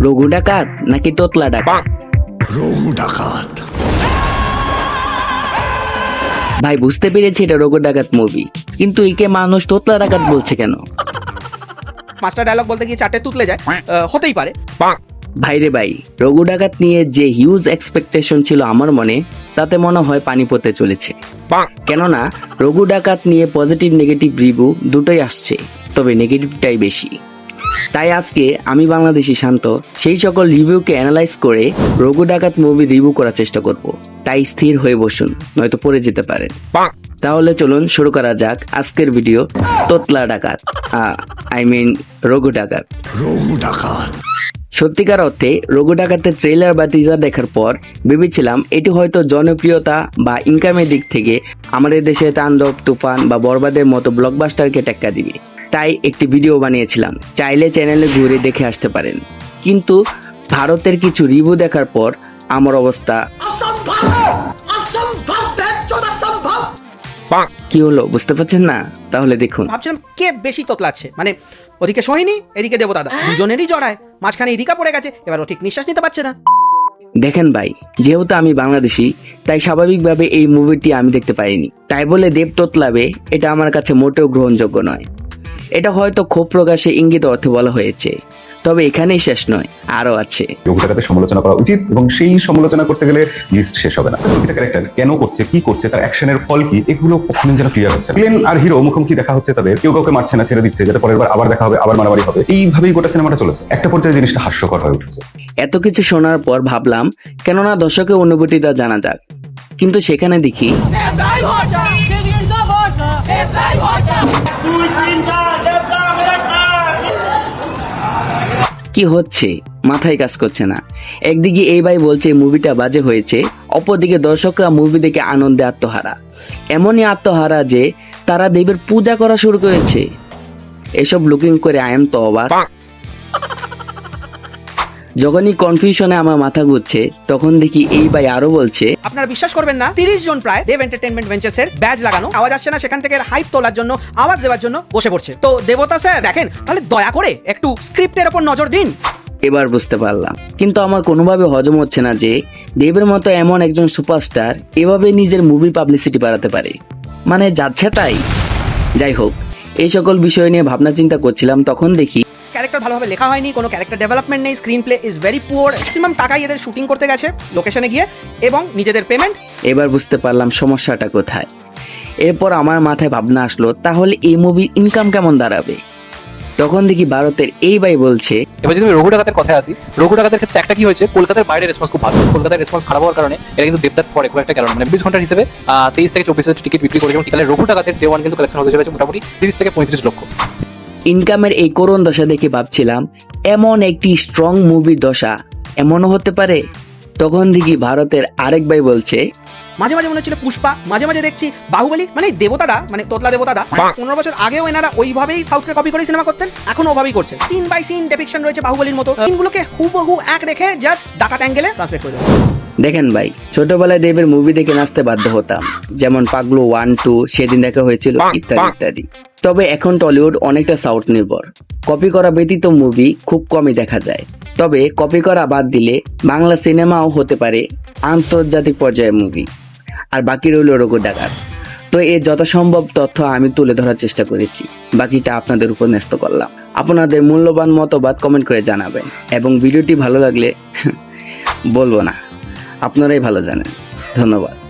রঘু ডাকাত নাকি তোতলা ডাকাত রঘু ডাকাত ভাই বুঝতে পেরেছি এটা রঘু ডাকাত মুভি কিন্তু একে মানুষ তোতলা ডাকাত বলছে কেন? মাস্টার ডায়লগ বলতে গিয়ে চারটে তুতলে যায়। আহ, হতেই পারে। ভাই রে ভাই রঘু ডাকাত নিয়ে যে হিউজ এক্সপেকটেশন ছিল আমার মনে তাতে মনে হয় পানি পড়তে চলেছে কেননা রঘু ডাকাত নিয়ে পজিটিভ নেগেটিভ রিভিউ দুটোই আসছে তবে নেগেটিভটাই বেশি। তাই আজকে আমি বাংলাদেশি শান্ত সেই সকল রিভিউকে অ্যানালাইজ করে রঘু ডাকাত মুভি রিভিউ করার চেষ্টা করব। তাই স্থির হয়ে বসুন নয়তো পড়ে যেতে পারেন। তাহলে চলুন শুরু করা যাক আজকের ভিডিও তোতলা ডাকাত আই মিন রঘু ডাকাত। রঘু ডাকাত। সত্যিকার অর্থে রঘু ডাকাতের ট্রেলার বা টিজার দেখার পর ভেবেছিলাম এটি হয়তো জনপ্রিয়তা বা ইনকামের দিক থেকে আমাদের দেশে তাণ্ডব, তুফান বা বরবাদের মতো ব্লকবাস্টারকে টেক্কা দিবে। তাই একটি ভিডিও বানিয়েছিলাম। চাইলে চ্যানেলে ঘুরে দেখে আসতে পারেন। কিন্তু ভারতের কিছু রিভিউ দেখার পর আমার অবস্থা কি হলো? বুঝতে পারছেন না? তাহলে দেখুন। ভাবছিলাম কে বেশি তোতলাচ্ছে? মানে ওদিকে সোহিনী এদিকে দেবদাদা দুজনেরই জড়ায়। মাঝখানে ইদিকা পড়ে গেছে এবার ও ঠিক নিঃশ্বাস নিতে পারছে না। দেখেন ভাই যেহেতু আমি বাংলাদেশি তাই স্বাভাবিকভাবে এই মুভিটি আমি দেখতে পাইনি। তাই বলে দেব তোতলাবে এটা আমার কাছে মোটেও গ্রহণযোগ্য নয়। এটা হয়তো ক্ষোভ প্রকাশে ইঙ্গিত অর্থে বলা হয়েছে। তবে এখানেই শেষ নয় আরও আছে। ডাকাতের সমালোচনা করা উচিত এবং সেই সমালোচনা করতে গেলে লিস্ট শেষ হবে না। প্রতিটা ক্যারেক্টার কেন করছে কি করছে তার অ্যাকশনের ফল কি এগুলো কখনোই যেন ক্লিয়ার হচ্ছে প্লেন আর হিরো মুখোমুখি দেখা হচ্ছে তাদের কেউ কাউকে মারছে না ছেড়ে দিচ্ছে যাতে পরের বার আবার দেখা হবে আবার মারামারি হবে। এইভাবেই গোটা সিনেমাটা চলেছে। একটা পর্যায়ে জিনিসটা হাস্যকর হয়ে উঠছে। এত কিছু শোনার পর ভাবলাম কেননা দর্শকের অনুভূতিটা জানা যাক। কিন্তু সেখানে দেখি কি হচ্ছে? মাথায় কাজ করছে না। একদিকে এই ভাই বলছে, মুভিটা বাজে হয়েছে। অপরদিকে দর্শকরা মুভি দেখে আনন্দে আত্মহারা। এমনই আত্মহারা যে তারা দেবের পূজা করা শুরু করেছে। এসব লুকিং করে আয়াম তো অবাক যখনই কনফিউশনে আমার মাথা ঘুরছে তখন দেখি এই ভাই আরও বলছে আপনারা বিশ্বাস করবেন না তিরিশ জন প্রায় দেব এন্টারটেনমেন্ট ভেঞ্চার্স এর ব্যাজ লাগানো আওয়াজ আসছে না সেখান থেকে হাইপ তোলার জন্য আওয়াজ দেওয়ার জন্য বসে পড়ছে। তো দেবতা স্যার দেখেন তাহলে দয়া করে একটু স্ক্রিপ্টের ওপর নজর দিন। এবার বুঝতে পারলাম। কিন্তু আমার কোনোভাবে হজম হচ্ছে না যে দেবের মতো এমন একজন সুপারস্টার এভাবে নিজের মুভি পাবলিসিটি বাড়াতে পারে। মানে যাচ্ছে তাই। যাই হোক এই সকল বিষয় নিয়ে ভাবনা চিন্তা করছিলাম তখন দেখি ক্যারেক্টার ভালোভাবে লেখা হয়নি কোনো ক্যারেক্টার ডেভেলপমেন্ট নেই screenplay is very poor maximum টাকাই এদের শুটিং করতে গেছে লোকেশনে গিয়ে এবং নিজেদের পেমেন্ট এবার বুঝতে পারলাম সমস্যাটা কোথায়। এরপর আমার মাথায় ভাবনা আসলো তাহলে এই মুভির ইনকাম কেমন দাঁড়াবে? তখন দেখি ভারতের এই ভাই বলছে এবার যদি আমি রঘু ডাকাতের কথায় আসি রঘু ডাকাতের ক্ষেত্রে একটা কি হয়েছে কলকাতার বাইরে রেসপন্স খুব ভালো। কলকাতার রেসপন্স খারাপ হওয়ার কারণে এটা কিন্তু দেবদার ফরে খুব একটা কারণ মানে বিশ ঘণ্টার হিসেবে তেইশ থেকে চব্বিশ হাজার টিকিট বিক্রি করেছে এবং তাহলে রঘু ডাকাতের ডে ওয়ান কিন্তু কালেকশন হতে চলেছে মোটামুটি তিরিশ থেকে পঁয়ত্রিশ লক্ষ। ইনকামের এই করুণ দশা দেখে ভাবছিলাম এমন একটি স্ট্রং মুভির দশা এমনও হতে পারে। তখন দেখি ভারতের আরেক ভাই বলছে মাঝে মাঝে মনে হচ্ছিল পুষ্পা মাঝে মাঝে দেখছি বাহুবলী মানে দেবতাদা মানে তোতলা দেবতাদা পনেরো বছর আগেও এনারা ওইভাবেই সাউথকে কপি করে সিনেমা করতেন এখন ওভাবেই করছে। সিন বাই সিন ডেপিকশন রয়েছে বাহুবলীর মতো। সিনগুলোকে হুবহু এক রেখে জাস্ট ডাকাত অ্যাঙ্গেলে ট্রান্সলেট করে দেবে। দেখেন ভাই ছোটবেলায় দেবের মুভি দেখে নাচতে বাধ্য হতাম। যেমন পাগলু ওয়ান টু সেদিন দেখা হয়েছিল ইত্যাদি ইত্যাদি। তবে এখন টলিউড অনেকটা সাউথ নির্ভর। কপি করা ব্যতীত মুভি খুব কমই দেখা যায়। তবে কপি করা বাদ দিলে বাংলা সিনেমাও হতে পারে আন্তর্জাতিক পর্যায়ের মুভি আর বাকি রইল রঘু ডাকাত। তো এর যথাসম্ভব তথ্য আমি তুলে ধরার চেষ্টা করেছি। বাকিটা আপনাদের উপর ন্যস্ত করলাম। আপনাদের মূল্যবান মতবাদ কমেন্ট করে জানাবেন। এবং ভিডিওটি ভালো লাগলে বলব না। আপনারাই ভালো জানেন। ধন্যবাদ।